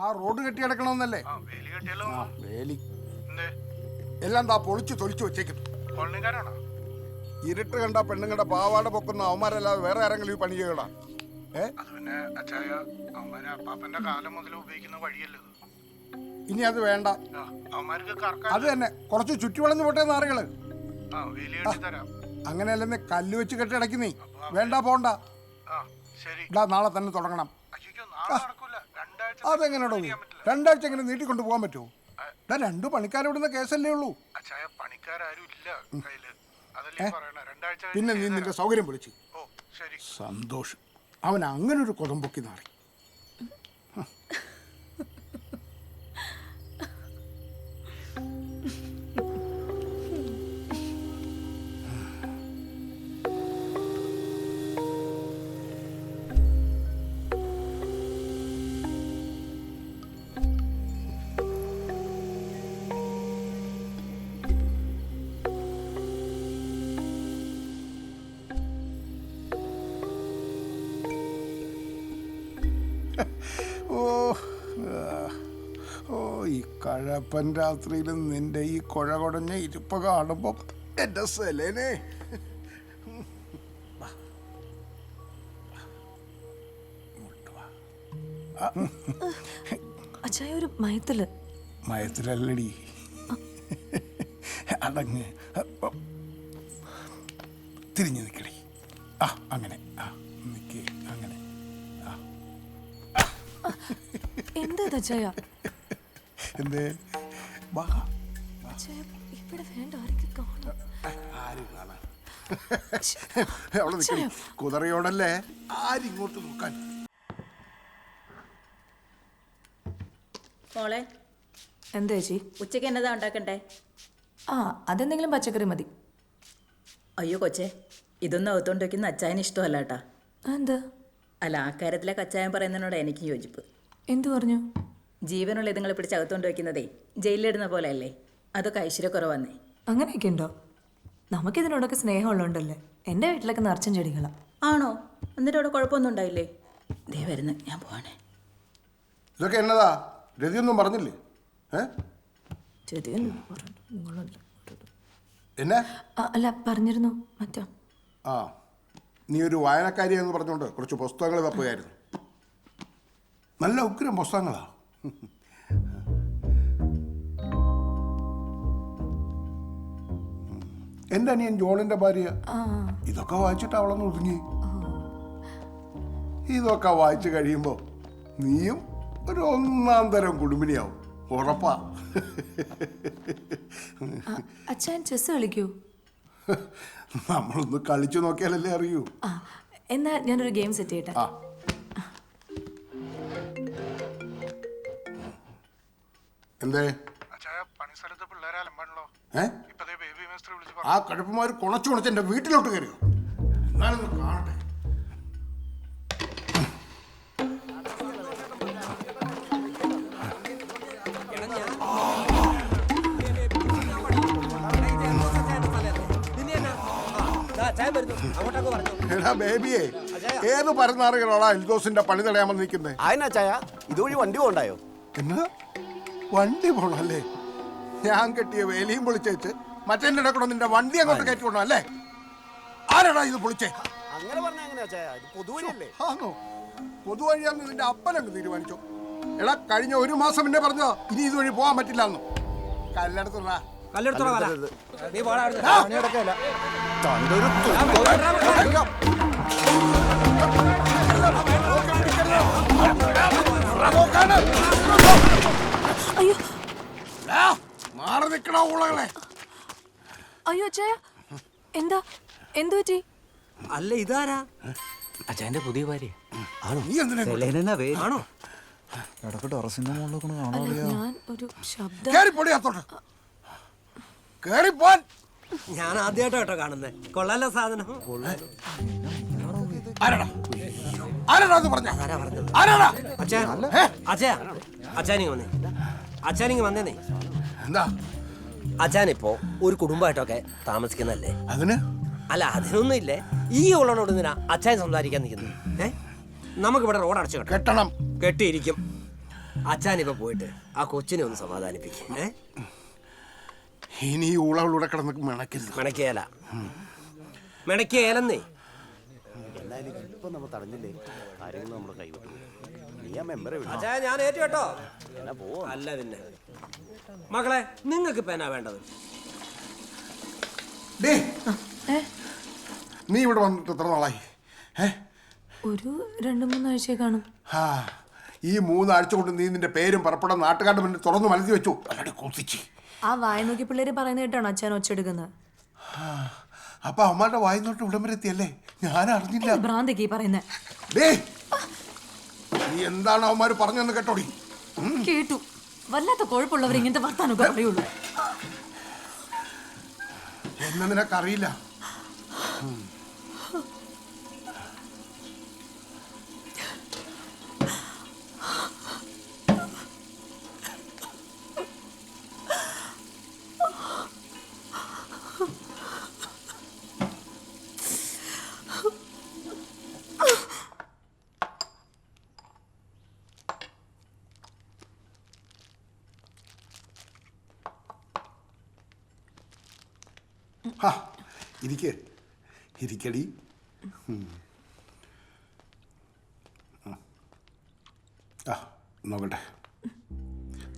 ആ റോഡ് കെട്ടി കിടക്കണമെന്നല്ലേ? ആ വേലി എല്ലാം താ പൊളിച്ചു തൊളിച്ചു വെച്ചേക്കും ഇരുട്ട് കണ്ട പെണ്ണുങ്ങളുടെ പാവാട പൊക്കുന്ന അവന്മാരല്ലാതെ വേറെ ആരെങ്കിലും ഈ പണി ചെയ്യടാ? ഏ? അപ്പാപ്പന്റെ കാലം മുതൽ ഉപയോഗിക്കുന്ന വഴിയല്ലേ ഇത്. ഇനി അത് വേണ്ട. ആ, അവന്മാർക്ക് കറക്കാൻ അത് തന്നെ. കുറച്ച് ചുറ്റുവളഞ്ഞു പോട്ടെ നാറുകൾ ആ വേലി കെട്ടി തരാം. അങ്ങനെയല്ലെന്ന് കല്ല് വെച്ച് കെട്ടിടക്കുന്നേ വേണ്ട പോണ്ട. ആ ശരി. ഇടാ നാളെ തന്നെ തുടങ്ങണം. അയ്യോ നാളെ അതെങ്ങനെയാണോ രണ്ടാഴ്ച എങ്ങനെ നീട്ടിക്കൊണ്ട് പോകാൻ പറ്റുമോ? രണ്ടു പണിക്കാരിവിടുന്ന കേസല്ലേ ഉള്ളൂ. പിന്നെ നീ നിന്റെ സൗകര്യം വിളിച്ചു. സന്തോഷം. അവൻ അങ്ങനെ ഒരു കൊതമ്പൊക്കി നാറി. ഓ ഓ ഈ കഴപ്പൻ രാത്രിയിൽ നിന്റെ ഈ കുഴ കുടഞ്ഞ ഇരിപ്പ് കാണുമ്പം എന്റെ സെലേനെ. അച്ചായ ഒരു മയത്തിൽ. മയത്തിലല്ലടി. അടങ്ങ്. തിരിഞ്ഞു നിൽക്കടി ആ അങ്ങനെ. അച്ചായ എന്തേ? വാ. അച്ചായ ഇവിടെ വേണ്ട ആർക്കും കാണാം. ആരും കാണാൻ അവിടെ നിൽക്കടി കുതിരയോടല്ലേ? ആരിങ്ങോട്ട് നോക്കാൻ? മോളെ എന്താ ചേച്ചി? ഉച്ചയ്ക്ക് എന്നതാ ഉണ്ടാക്കണ്ടേ? ആ അതെന്തെങ്കിലും പച്ചക്കറി മതി. അയ്യോ കൊച്ചെ ഇതൊന്നും അകത്തോണ്ട് വെക്കുന്ന അച്ചായന് ഇഷ്ടമല്ല കേട്ടാ. എന്താ? അല്ല ആ കാര്യത്തിലെ കച്ചായൻ പറയുന്നതിനോട് എനിക്ക് യോജിപ്പ്. എന്തു പറഞ്ഞു? ജീവനുള്ള ഇതുങ്ങളെ പിടിച്ച് അകത്തോണ്ട് വയ്ക്കുന്നതേ ജയിലിലിടുന്ന പോലെ അല്ലേ അതൊക്കെ ഐശ്വര്യക്കുറവന്നേ. അങ്ങനെയൊക്കെ ഉണ്ടോ നമുക്കിതിനോടൊക്കെ സ്നേഹമുള്ളതുകൊണ്ടല്ലേ എന്റെ വീട്ടിലൊക്കെ നിറച്ചും ചെടികളാ. ആണോ? എന്നിട്ട് അവിടെ കുഴപ്പമൊന്നും ഉണ്ടായില്ലേ? ദേ വരുന്നു ഞാൻ പോവാണേ. ഇതൊക്കെ എന്നതാ? രതിയൊന്നും പറഞ്ഞില്ലേ? ഏ. എന്നെ? അല്ല പറഞ്ഞിരുന്നു മറ്റോ? ആ നീ ഒരു വായനക്കാരി എന്ന് പറഞ്ഞുകൊണ്ട് കുറച്ച് പുസ്തകങ്ങൾ തപ്പുകയായിരുന്നു നല്ല ഉഗ്രം പുസ്തകങ്ങളാ എന്റെ അനിയൻ ജോളിന്റെ ഭാര്യ. ഇതൊക്കെ വായിച്ചിട്ട് അവളൊന്ന് ഒതുങ്ങി. ഇതൊക്കെ വായിച്ചു കഴിയുമ്പോൾ നീയും ഒരു ഒന്നാം തരം കുടുംബിനിയാവും. ഉറപ്പാ. അച്ഛൻ ചെസ് കളിക്കൂ. നമ്മളൊന്ന് കളിച്ചു നോക്കിയാലല്ലേ അറിയൂ. എന്നാ ഞാനൊരു ഗെയിം സെറ്റ് ചെയ്യട്ടെ. വിളിച്ച് ആ കഴപ്പന്മാർ കുണച്ചു കുണച്ച് എന്റെ വീട്ടിലോട്ട് കയറിയോ? എന്നാലൊന്ന് കാണട്ടെ. എടാ ബേബിയെ ഏത് പരന്നാറുകളാണ് എൽദോസിന്റെ പണി തടയാമെന്ന് നിൽക്കുന്നത് ആയനാ ചായ ഇതുവഴി വണ്ടി പോണ്ടായോ എന്നാ? വണ്ടി പോണല്ലേ ഞാൻ കെട്ടിയ വേലിയും പൊളിച്ചേച്ച് മറ്റേ കൂടെ നിന്റെ വണ്ടി അങ്ങോട്ട് കയറ്റി കൊണ്ടോ അല്ലേ ആരാടാ ഇത് പൊളിച്ചേ അങ്ങനെ പറഞ്ഞ എങ്ങനെയാ ആണോ പൊതുവഴിയാന്ന് നിന്റെ അപ്പനങ്ങ് തീരുമാനിച്ചു എടാ കഴിഞ്ഞ ഒരു മാസം എന്നെ പറഞ്ഞതാ ഇനി ഇതുവഴി പോകാൻ പറ്റില്ല എന്ന് കല്ലെടുത്തുള്ള തുമ്പ്. അയ്യോ. മാറി നിക്കണോ ഊളകളെ? അയ്യോ അച്ചായ. എന്താ? എന്തു പറ്റി? അല്ല ഇതാരാ? അച്ചായന്റെ പുതിയ ഭാര്യ. ആണോ? നീ എന്തിനാ ഇങ്ങോട്ട്? പേര്. ആണോ? ഇടയ്ക്ക് ടെറസിന്റെ മുകളിലൊക്കെ ഞാൻ ഒരു ശബ്ദം. കേറി പൊടി അത്തോട്ട് കേറിപ്പോൻ ഞാൻ ആദ്യമായിട്ടോ കേട്ടോ കാണുന്നത് കൊള്ളാലോ സാധനം. ആരാടാ? ആരാടാ അത് പറഞ്ഞ? ആരാ പറഞ്ഞത്? ആരാടാ? അച്ഛാ അച്ഛാ വന്നേ. അച്ഛാനിങ് വന്നേ എന്താ? അച്ഛാനിപ്പോ ഒരു കുടുംബമായിട്ടൊക്കെ താമസിക്കുന്നല്ലേ അതിന്? അല്ല അതിനൊന്നും ഇല്ലേ ഈ ഉള്ളവനോട് എന്തിനാ അച്ഛൻ സംസാരിക്കാൻ നിൽക്കുന്നത്? ഏ? നമുക്കിവിടെ റോഡ് അടച്ചു കെട്ടണം. കെട്ടിയിരിക്കും. അച്ഛനിപ്പോ പോയിട്ട് ആ കൊച്ചിനെ ഒന്ന് സമാധാനിപ്പിക്കും. ഏ? ഇനി ഈ ഊളവളൂടെ കിടന്ന് മിണക്കരുത് മെണക്കേല മെണക്കേലെന്നേ എന്തായാലും ഇപ്പൊ നമ്മൾ തടഞ്ഞില്ലേ? കാര്യങ്ങൾ നമ്മുടെ കൈവിട്ടു. അച്ഛാ ഞാൻ ഏറ്റു കേട്ടോ. അല്ല പിന്നെ. മക്കളെ നിങ്ങൾക്ക് പേന വേണ്ടത്? നീ ഇവിടെ വന്നിട്ട് എത്ര നാളായി? ഒരു രണ്ടു മൂന്നാഴ്ചയെ കാണും. ഈ മൂന്നാഴ്ച കൊണ്ട് നീ നിന്റെ പേരും പറപ്പടം നാട്ടുകാരുടെ മുന്നിൽ തുറന്ന് മനസ്സിൽ വെച്ചു. അല്ലാണ്ട് കുത്തിച്ച് ആ വായ നോക്കി പിള്ളേര് പറയുന്ന കേട്ടാണ് അച്ഛൻ ഒച്ചെടുക്കുന്നത് അപ്പൊ അമ്മയുടെ വായിന്നോട്ട് ഇവിടം വരെ എത്തിയല്ലേ? ഞാൻ അറിഞ്ഞില്ല. ഭ്രാന്തൊക്കെ ഈ പറയുന്നത് ഡേ. നീ എന്താണ് അവന്മാര് പറഞ്ഞെന്ന് കേട്ടോടി? കേട്ടു. വല്ലാത്ത കുഴപ്പമുള്ളവർ ഇങ്ങനത്തെ വർത്താനൊക്കെ പറയുള്ളൂ എന്നെ നിനക്കറിയില്ല. ഇരിക്ക്. ഇരിക്കടി. ആ. നോക്കട്ടെ.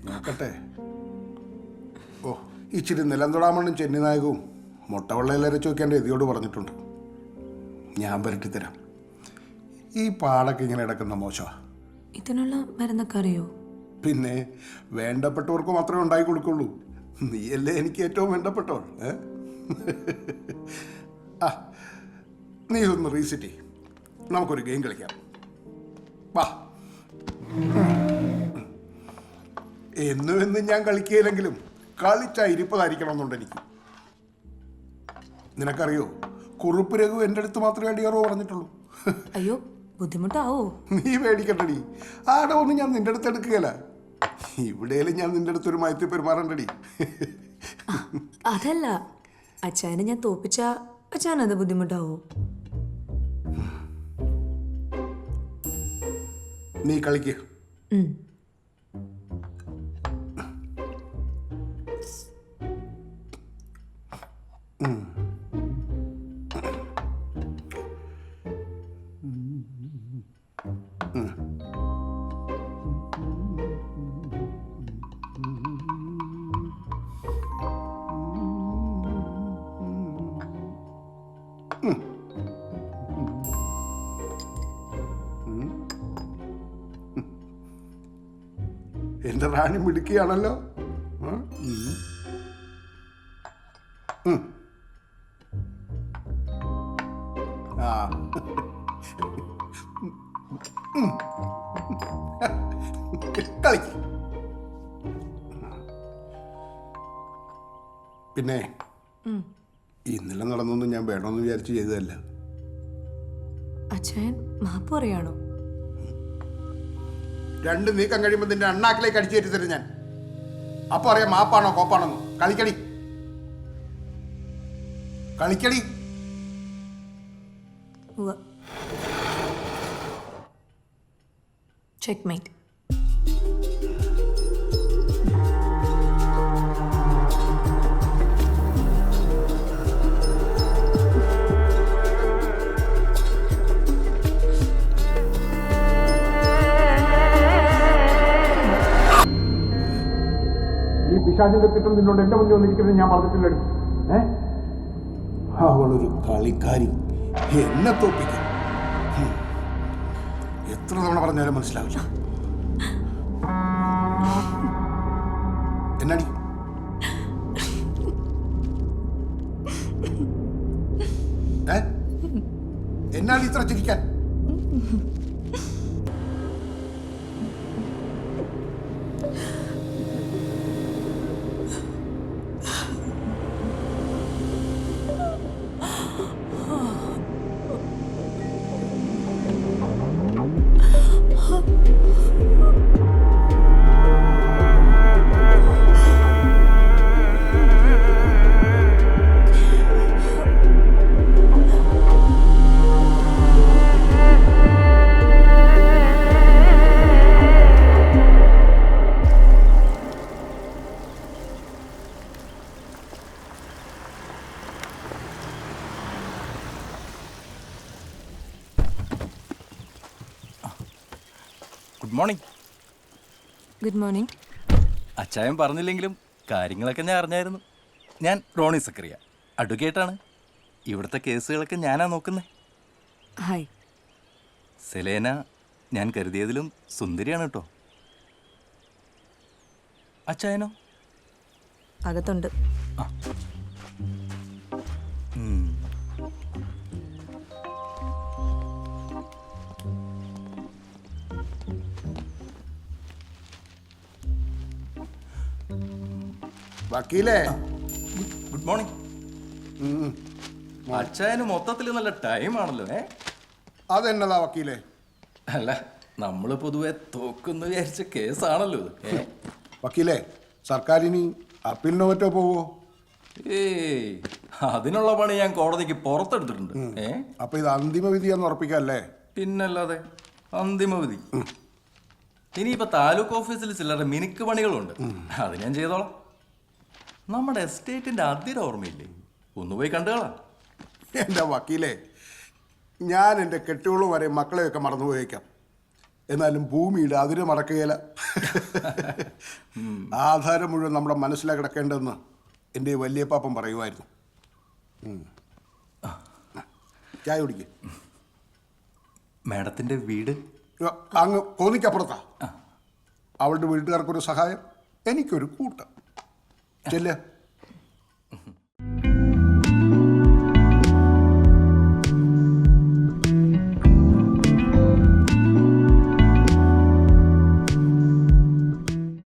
നോക്കട്ടെ. ഓ ഇച്ചിരി നിലം തൊടാമണ്ണും ചെന്നിനായകവും മുട്ടവെള്ളയിലരച്ച് ചോദിക്കാന്റെ എതിയോട് പറഞ്ഞിട്ടുണ്ട്. ഞാൻ പരട്ടിത്തരാം ഈ പാടൊക്കെ ഇങ്ങനെ കിടക്കുന്ന മോശമാണ് ഇതിനുള്ള മരുന്നൊക്കെ അറിയോ? പിന്നെ വേണ്ടപ്പെട്ടവർക്ക് മാത്രമേ ഉണ്ടായി കൊടുക്കുള്ളൂ. നീയല്ലേ എനിക്ക് ഏറ്റവും വേണ്ടപ്പെട്ടവൾ ഏ? ആ നീ ഒന്ന് റീസെറ്റ് ചെയ്യും. നമുക്കൊരു ഗെയിം കളിക്കാം. വാ. എന്നും എന്നും ഞാൻ കളിക്കുകയില്ലെങ്കിലും കളിച്ച ഇരിപ്പതായിരിക്കണമെന്നുണ്ട് എനിക്ക്. നിനക്കറിയോ? കുറുപ്പ് രഘു എന്റെ അടുത്ത് മാത്രമേ അടിയാറോ പറഞ്ഞിട്ടുള്ളൂ. അയ്യോ ബുദ്ധിമുട്ടാവോ? നീ പേടിക്കണ്ടടി. ആടെ ഒന്നും ഞാൻ നിന്റെ അടുത്ത് എടുക്കുകയില്ല. ഇവിടെയെങ്കിലും ഞാൻ നിന്റെ അടുത്തൊരു മയത്തിൽ പെരുമാറണ്ടടി. അതല്ല. അച്ഛനെ ഞാൻ തോപ്പിച്ച അത് ബുദ്ധിമുട്ടാവോ? നീ കളിക്കുക ഉം. എന്റെ റാണി മിടുക്കിയാണല്ലോ. ആ? പിന്നെ ഇന്നലെ നടന്നൊന്നും ഞാൻ വേണമെന്ന് വിചാരിച്ച് ചെയ്തതല്ല. അച്ഛൻ മാപ്പ് പറയാണോ? രണ്ട് നീക്കം കഴിയുമ്പോൾ നിന്റെ അണ്ണാക്കിലേക്ക് അടിച്ചു കയറ്റി തരും ഞാൻ. അപ്പൊ അറിയാം മാപ്പാണോ കോപ്പാണോ കളിക്കടി. കളിക്കടി. ചെക്ക് മേറ്റ് പിശാചിന്റെ തിട്ടം നിന്നോണ്ട് എന്റെ മുന്നിൽ വന്നിരിക്കുന്നത് ഞാൻ പറഞ്ഞിട്ടില്ലടി ഏ? അവളൊരു കളിക്കാരി. എന്നെ തോപ്പിക്കും. എത്ര തവണ പറഞ്ഞാലും മനസ്സിലാവില്ല. എന്നാടി? എന്നാണ് ഇത്ര ചിരിക്കാൻ? മോർണിംഗ് ഗുഡ് മോർണിംഗ് അച്ചായൻ പറഞ്ഞില്ലെങ്കിലും കാര്യങ്ങളൊക്കെ ഞാൻ അറിഞ്ഞായിരുന്നു. ഞാൻ റോണി സക്കറിയ അഡ്വക്കേറ്റാണ്. ഇവിടുത്തെ കേസുകളൊക്കെ ഞാനാ നോക്കുന്നത് ഹായ് സെലേന ഞാൻ കരുതിയതിലും സുന്ദരിയാണ് കേട്ടോ. അച്ചായനോ? അകത്തുണ്ട്. ഉം. വക്കീലേ? Good morning. അച്ഛന് മൊത്തത്തിൽ നല്ല ടൈം ആണല്ലോ ഏ? അതെന്നതാ വക്കീലേ? അല്ല നമ്മൾ പൊതുവെ തോക്കുന്നു വിചാരിച്ച കേസാണല്ലോ ഇത് വക്കീലേ സർക്കാരിനി അപ്പീലിനോ മറ്റോ പോവോ? ഏയ് അതിനുള്ള പണി ഞാൻ കോടതിക്ക് പുറത്തെടുത്തിട്ടുണ്ട് ഏ? അപ്പൊ ഇത് അന്തിമ വിധിയാന്ന് ഉറപ്പിക്കല്ലേ? പിന്നല്ലാതെ അന്തിമ വിധി. ഇനിയിപ്പോ താലൂക്ക് ഓഫീസിൽ ചിലരുടെ മിനുക്ക് പണികളുണ്ട്. അത് ഞാൻ ചെയ്തോളാം. നമ്മുടെ എസ്റ്റേറ്റിന്റെ അതിര ഓർമ്മയില്ലേ? ഒന്ന് പോയി കണ്ടുകളാം എന്റെ വക്കീലേ ഞാൻ എന്റെ കെട്ടുകളും വരെ മക്കളെയൊക്കെ മറന്നു പോയേക്കാം എന്നാലും ഭൂമിയുടെ അതിര് മറക്കുകയില്ല. ആധാരം മുഴുവൻ നമ്മുടെ മനസ്സിലാ കിടക്കേണ്ടതെന്ന് എന്റെ വലിയ പാപ്പം പറയുമായിരുന്നു. ചായ കുടിക്ക്. മാഡത്തിന്റെ വീട്? അങ്ങ് കോന്നിക്കപ്പുറത്താ. അവളുടെ വീട്ടുകാർക്കൊരു സഹായം എനിക്കൊരു കൂട്ടം. Stille.